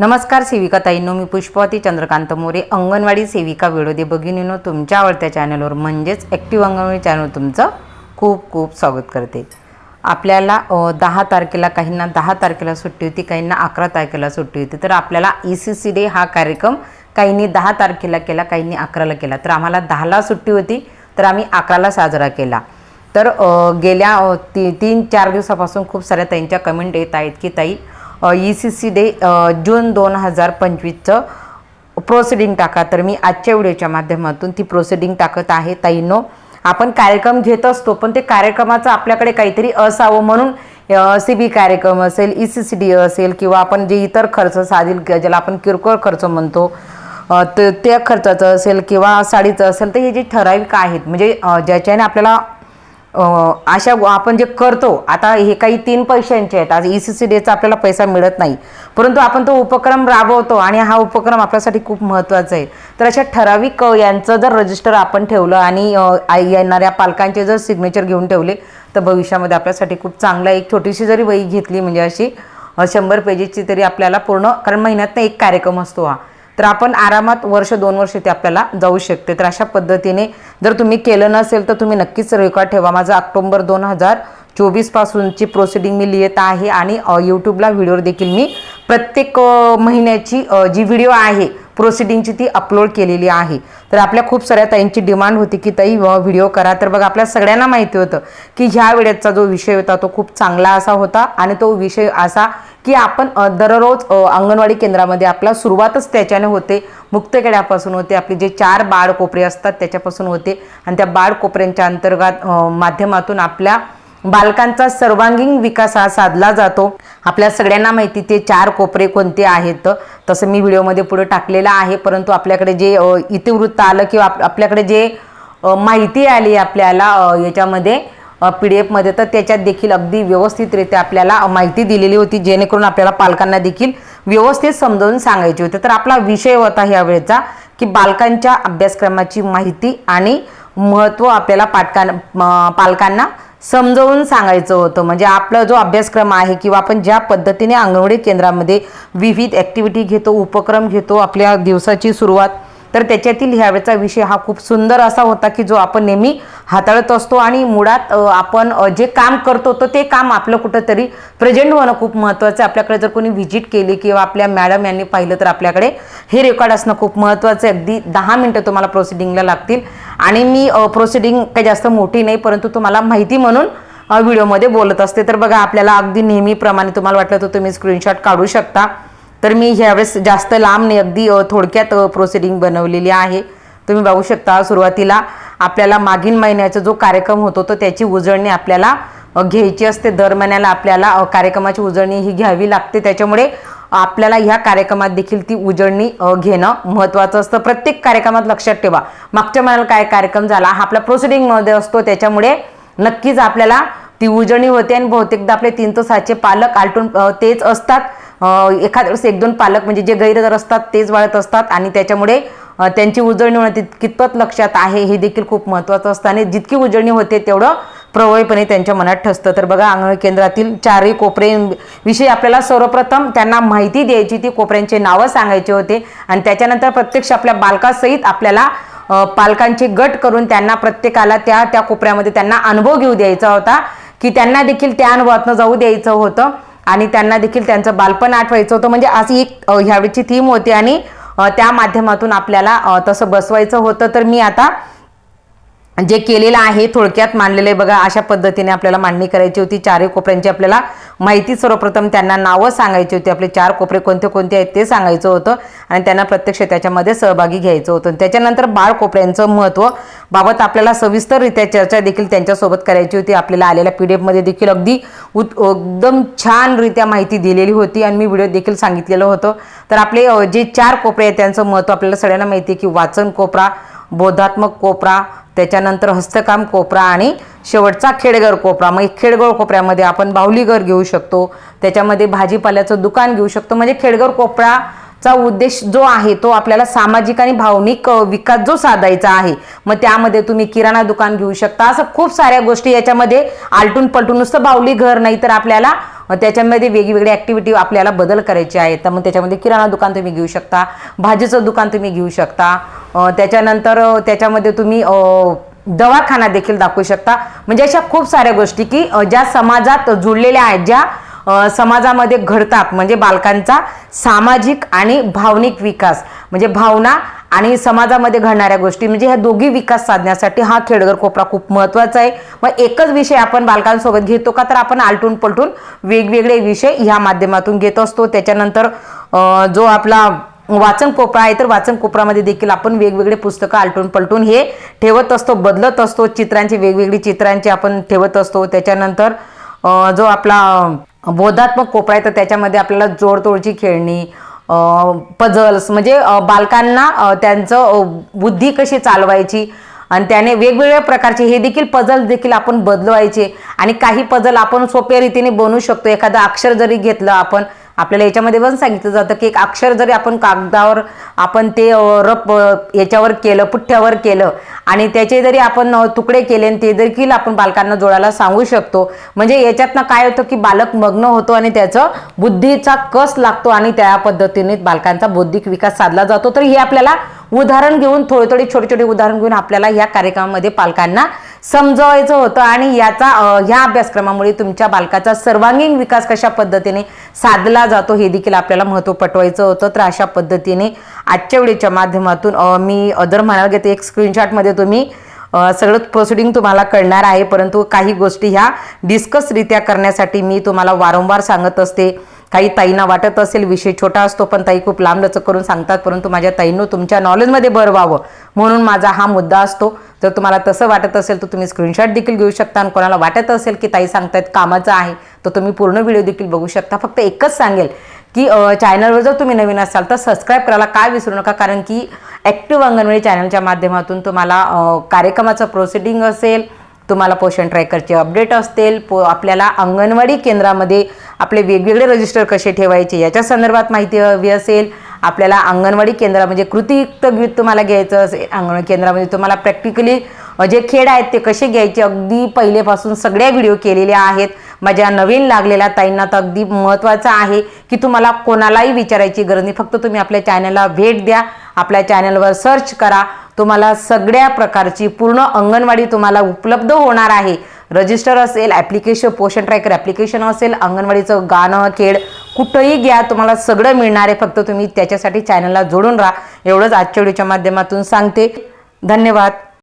नमस्कार सेविका ताईंनो मी पुष्पवती चंद्रकांत मोरे. अंगणवाडी सेविका विडोदे भगिनीनो तुमच्या आवडत्या चॅनलवर म्हणजेच ॲक्टिव्ह अंगणवाडी चॅनल तुमचं खूप खूप स्वागत करते. आपल्याला दहा तारखेला काहींना दहा तारखेला सुट्टी होती काहींना अकरा तारखेला सुट्टी होती. तर आपल्याला ई सी सी डे हा कार्यक्रम काहींनी दहा तारखेला केला काहींनी अकराला केला. तर आम्हाला दहाला सुट्टी होती तर आम्ही अकराला साजरा केला. तर गेल्या ती तीन चार दिवसापासून खूप साऱ्या ताईंच्या कमेंट येत आहेत की ताई ई सी सी डे जून दोन हजार पंचवीसचं प्रोसिडिंग टाका. तर मी आजच्या व्हिडिओच्या माध्यमातून ती प्रोसिडिंग टाकत आहे. ताईनो आपण कार्यक्रम घेत असतो पण ते कार्यक्रमाचं आपल्याकडे काहीतरी असावं म्हणून सी बी कार्यक्रम असेल ई सी सी डी असेल किंवा आपण जे इतर खर्च साधील ज्याला आपण किरकोळ खर्च म्हणतो ते त्या खर्चाचं असेल किंवा साडीचं असेल तर हे जे ठराविक आहेत म्हणजे ज्याच्याने आपल्याला अशा आपण जे करतो आता हे काही तीन पैशांचे आहेत आज ई सी सी डीचा आपल्याला पैसा मिळत नाही. परंतु आपण तो उपक्रम राबवतो आणि हा उपक्रम आपल्यासाठी खूप महत्त्वाचा आहे. तर अशा ठराविक यांचं जर रजिस्टर आपण ठेवलं आणि आई- येणाऱ्या पालकांचे जर सिग्नेचर घेऊन ठेवले तर भविष्यामध्ये आपल्यासाठी खूप चांगला एक छोटीशी जरी वही घेतली म्हणजे अशी शंभर पेजेसची तरी आपल्याला पूर्ण कारण महिन्यातनं एक कार्यक्रम असतो हा. तर आपण आरामात वर्ष दोन वर्ष ते आपल्याला जाऊ शकते. तर अशा पद्धतीने जर तुम्ही केलं नसेल तर तुम्ही नक्कीच रेकॉर्ड ठेवा. माझं ऑक्टोबर दोन हजार चोवीसपासूनची प्रोसिडिंग मी लिहित आहे आणि यूट्यूबला व्हिडिओ देखील मी प्रत्येक महिन्याची जी व्हिडिओ आहे प्रोसिडिंगची ती अपलोड केलेली आहे. तर आपल्या खूप साऱ्या ताईंची डिमांड होती की ताई व्हिडिओ करा. तर बघा आपल्या सगळ्यांना माहिती होतं की ह्या वेळेचा जो विषय होता तो खूप चांगला असा होता आणि तो विषय असा की आपण दररोज अंगणवाडी केंद्रामध्ये आपला सुरुवातच त्याच्याने होते. मुक्तकेड्यापासून होते. आपले जे चार बाळ कोपरे असतात त्याच्यापासून होते. आणि त्या बाळ कोपऱ्यांच्या अंतर्गत माध्यमातून आपल्या बालकांचा सर्वांगीण विकास हा साधला जातो. आपल्या सगळ्यांना माहिती ते चार कोपरे कोणते आहेत? तसं मी व्हिडिओमध्ये पुढे टाकलेलं आहे परंतु आपल्याकडे जे इतिवृत्त आलं किंवा आप- आपल्याकडे जे माहिती आली आपल्याला याच्यामध्ये पी डी एफमध्ये तर त्याच्यात देखील अगदी व्यवस्थितरित्या आपल्याला माहिती दिलेली होती जेणेकरून आपल्याला पालकांना देखील व्यवस्थित समजावून सांगायची होती. तर आपला विषय होता ह्या वेळेचा की बालकांच्या अभ्यासक्रमाची माहिती आणि महत्त्व आपल्याला पाटकां पालकांना समजावून सांगायचं होतं. म्हणजे आपला जो अभ्यासक्रम आहे किंवा आपण ज्या पद्धतीने अंगणवाडी केंद्रामध्ये विविध ॲक्टिव्हिटी घेतो उपक्रम घेतो आपल्या दिवसाची सुरुवात तर त्याच्यातील ह्यावेळेचा विषय हा खूप सुंदर असा होता की जो आपण नेहमी हाताळत असतो आणि मुळात आपण जे काम करतो तर ते काम आपलं कुठंतरी प्रेझेंट होणं खूप महत्त्वाचं आहे. आपल्याकडे जर कोणी व्हिजिट केली किंवा आपल्या मॅडम यांनी पाहिलं तर आपल्याकडे हे रेकॉर्ड असणं खूप महत्त्वाचं आहे. अगदी दहा मिनटं तुम्हाला प्रोसिडिंगला लागतील. आणि मी प्रोसिडिंग काही जास्त मोठी नाही परंतु तुम्हाला माहिती म्हणून व्हिडिओमध्ये बोलत असते. तर बघा आपल्याला अगदी नेहमीप्रमाणे तुम्हाला वाटलं तर तुम्ही स्क्रीनशॉट काढू शकता. तर मी ह्यावेळेस जास्त लांब नाही अगदी थोडक्यात प्रोसिडिंग बनवलेली आहे. तुम्ही बघू शकता सुरुवातीला आपल्याला मागील महिन्याचा जो कार्यक्रम होतो तो त्याची उजळणी आपल्याला घ्यायची असते. दर महिन्याला आपल्याला कार्यक्रमाची उजळणी ही घ्यावी लागते. त्याच्यामुळे आपल्याला ह्या कार्यक्रमात देखील ती उजळणी घेणं महत्त्वाचं असतं. प्रत्येक कार्यक्रमात लक्षात ठेवा. मागच्या महिन्याला काय कार्यक्रम झाला हा आपला प्रोसिडिंगमध्ये असतो. त्याच्यामुळे नक्कीच आपल्याला ती उजळणी होते आणि बहुतेकदा आपले तीन ते सातशे पालक आलटून तेच असतात. एखाद्या वेळेस एक दोन पालक म्हणजे जे गैरहजर असतात तेच वाळत असतात आणि त्याच्यामुळे त्यांची उजळणी होणं कितपत लक्षात आहे हे देखील खूप महत्त्वाचं असतं. आणि जितकी उजळणी होते तेवढं प्रभावीपणे त्यांच्या मनात ठसतं. तर बघा अंगणवाडी केंद्रातील चारही कोपरे विषयी आपल्याला सर्वप्रथम त्यांना माहिती द्यायची ती कोपऱ्यांचे नावं सांगायचे होते आणि त्याच्यानंतर प्रत्यक्ष आपल्या बालकासहित आपल्याला पालकांचे गट करून त्यांना प्रत्येकाला त्या त्या कोपऱ्यामध्ये त्यांना अनुभव घेऊ द्यायचा होता. की त्यांना देखील त्या अनुभवातनं जाऊ द्यायचं होतं आणि त्यांना देखील त्यांचं बालपण आठवायचं होतं. म्हणजे अशी एक ह्यावेळीची थीम होती आणि त्या माध्यमातून आपल्याला तसं बसवायचं होतं. तर मी आता जे केलेलं आहे थोडक्यात मांडलेलं आहे. बघा अशा पद्धतीने आपल्याला मांडणी करायची होती. चारही कोपऱ्यांची आपल्याला माहिती सर्वप्रथम त्यांना नावं सांगायची होती. आपले चार कोपरे कोणते कोणते आहेत ते सांगायचं होतं. आणि त्यांना प्रत्यक्ष त्याच्यामध्ये सहभागी घ्यायचं होतं. त्याच्यानंतर बाळ कोपऱ्यांचं महत्त्व बाबत आपल्याला सविस्तररित्या चर्चा देखील त्यांच्यासोबत करायची होती. आपल्याला आलेल्या पी डी एफमध्ये देखील अगदी उत एकदम छानरित्या माहिती दिलेली होती. आणि मी व्हिडिओ देखील सांगितलेलं होतं. तर आपले जे चार कोपरे आहेत त्यांचं महत्त्व आपल्याला सगळ्यांना माहिती आहे की वाचन कोपरा बोधात्मक कोपरा त्याच्यानंतर हस्तकाम कोपरा आणि शेवटचा खेडगर कोपरा. मग खेडगर कोपऱ्यामध्ये आपण बाहुलीघर घेऊ शकतो. त्याच्यामध्ये भाजीपाल्याचं दुकान घेऊ शकतो. म्हणजे खेडगर कोपराचा उद्देश जो आहे तो आपल्याला सामाजिक आणि भावनिक विकास जो साधायचा आहे मग त्यामध्ये तुम्ही किराणा दुकान घेऊ शकता. असं खूप साऱ्या गोष्टी याच्यामध्ये आलटून पलटून. नुसतं बाहुली घर नाही तर आपल्याला त्याच्यामध्ये वेगवेगळ्या ॲक्टिव्हिटी आपल्याला बदल करायचे आहेत. तर मग त्याच्यामध्ये किराणा दुकान तुम्ही घेऊ शकता भाजीचं दुकान तुम्ही घेऊ शकता. त्याच्यानंतर त्याच्यामध्ये तुम्ही दवाखाना देखील दाखवू शकता. म्हणजे अशा खूप साऱ्या गोष्टी की ज्या समाजात जुळलेल्या आहेत ज्या समाजामध्ये घडतात. म्हणजे बालकांचा सामाजिक आणि भावनिक विकास. म्हणजे भावना आणि समाजामध्ये घडणाऱ्या गोष्टी म्हणजे ह्या दोघी विकास साधण्यासाठी हा खेडगर कोपरा खूप महत्त्वाचा आहे. मग एकच विषय आपण बालकांसोबत घेतो का? तर आपण आलटून पलटून वेगवेगळे विषय ह्या माध्यमातून घेत असतो. त्याच्यानंतर जो आपला वाचन कोपरा आहे तर वाचन कोपरामध्ये देखील आपण वेगवेगळे पुस्तकं आलटून पलटून हे ठेवत असतो बदलत असतो. चित्रांची वेगवेगळी चित्रांची आपण ठेवत असतो. त्याच्यानंतर जो आपला बोधात्मक कोपरा आहे तर त्याच्यामध्ये आपल्याला जोडतोडची खेळणी पझल्स म्हणजे बालकांना त्यांचं बुद्धी कशी चालवायची? आणि त्याने वेगवेगळ्या प्रकारचे हे देखील पझल देखील आपण बदलवायचे. आणि काही पझल आपण सोप्या रीतीने बनवू शकतो. एखादं अक्षर जरी घेतलं आपण आपल्याला याच्यामध्ये पण सांगितलं जातं की एक अक्षर जरी आपण कागदावर आपण ते रप याच्यावर केलं पुठ्ठ्यावर केलं आणि त्याचे जरी आपण तुकडे केले आणि ते देखील आपण बालकांना जोडायला सांगू शकतो. म्हणजे याच्यातनं काय होतं की बालक मग्न होतो आणि त्याचं बुद्धीचा कस लागतो आणि त्या पद्धतीने बालकांचा बौद्धिक विकास साधला जातो. तर हे आपल्याला उदाहरण घेऊन थोडे थोडे छोटे छोटे उदाहरण घेऊन आपल्याला या कार्यक्रमामध्ये पालकांना समजवायचं होतं आणि याचा ह्या अभ्यासक्रमामुळे तुमच्या बालकाचा सर्वांगीण विकास कशा पद्धतीने साधला जातो हे देखील आपल्याला महत्त्व पटवायचं होतं. तर अशा पद्धतीने आजच्या वेळेच्या माध्यमातून मी अदर म्हणायला घेते एक स्क्रीनशॉटमध्ये तुम्ही सगळं प्रोसिडिंग तुम्हाला कळणार आहे. परंतु काही गोष्टी ह्या डिस्कसरित्या करण्यासाठी मी तुम्हाला वारंवार सांगत असते. काही ताईंना वाटत असेल विषय छोटा असतो पण ताई खूप लांबलचक करून सांगतात परंतु माझ्या ताईंनो तुमच्या नॉलेजमध्ये भर व्हावं. म्हणून माझा हा मुद्दा असतो. जर तुम्हाला तसं वाटत असेल तर तुम्ही स्क्रीनशॉट देखील घेऊ शकता. आणि कोणाला वाटत असेल की ताई सांगतायत कामाचं आहे तर तुम्ही पूर्ण व्हिडिओ देखील बघू शकता. फक्त एकच सांगेल की चॅनलवर जर तुम्ही नवीन असाल तर सबस्क्राईब करायला काय विसरू नका. कारण की ॲक्टिव्ह अंगणवाडी चॅनलच्या माध्यमातून तुम्हाला कार्यक्रमाचं प्रोसिडिंग असेल तुम्हाला पोषण ट्रॅकरचे अपडेट असतील. पो आपल्याला अंगणवाडी केंद्रामध्ये आपले वेगवेगळे रजिस्टर कसे ठेवायचे याच्या संदर्भात माहिती हवी असेल. आपल्याला अंगणवाडी केंद्र म्हणजे कृतीयुक्त गीत तुम्हाला घ्यायचं असेल अंगणवाडी केंद्रामध्ये तुम्हाला प्रॅक्टिकली जे खेळ आहेत ते कसे घ्यायचे? अगदी पहिलेपासून सगळ्या व्हिडिओ केलेल्या आहेत. माझ्या नवीन लागलेल्या ताईंना तर अगदी महत्त्वाचं आहे की तुम्हाला कोणालाही विचारायची गरज नाही. फक्त तुम्ही आपल्या चॅनलला भेट द्या. आपल्या चॅनलवर सर्च करा. तुम्हाला सगळ्या प्रकारची पूर्ण अंगणवाडी तुम्हाला उपलब्ध होणार आहे. रजिस्टर असेल ॲप्लिकेशन पोषण ट्रॅकर ॲप्लिकेशन असेल अंगणवाडीचं गाणं खेळ कुठंही घ्या तुम्हाला सगळं मिळणार आहे. फक्त तुम्ही त्याच्यासाठी चॅनलला जोडून राहा. एवढंच आजच्या व्हिडिओच्या माध्यमातून सांगते. धन्यवाद.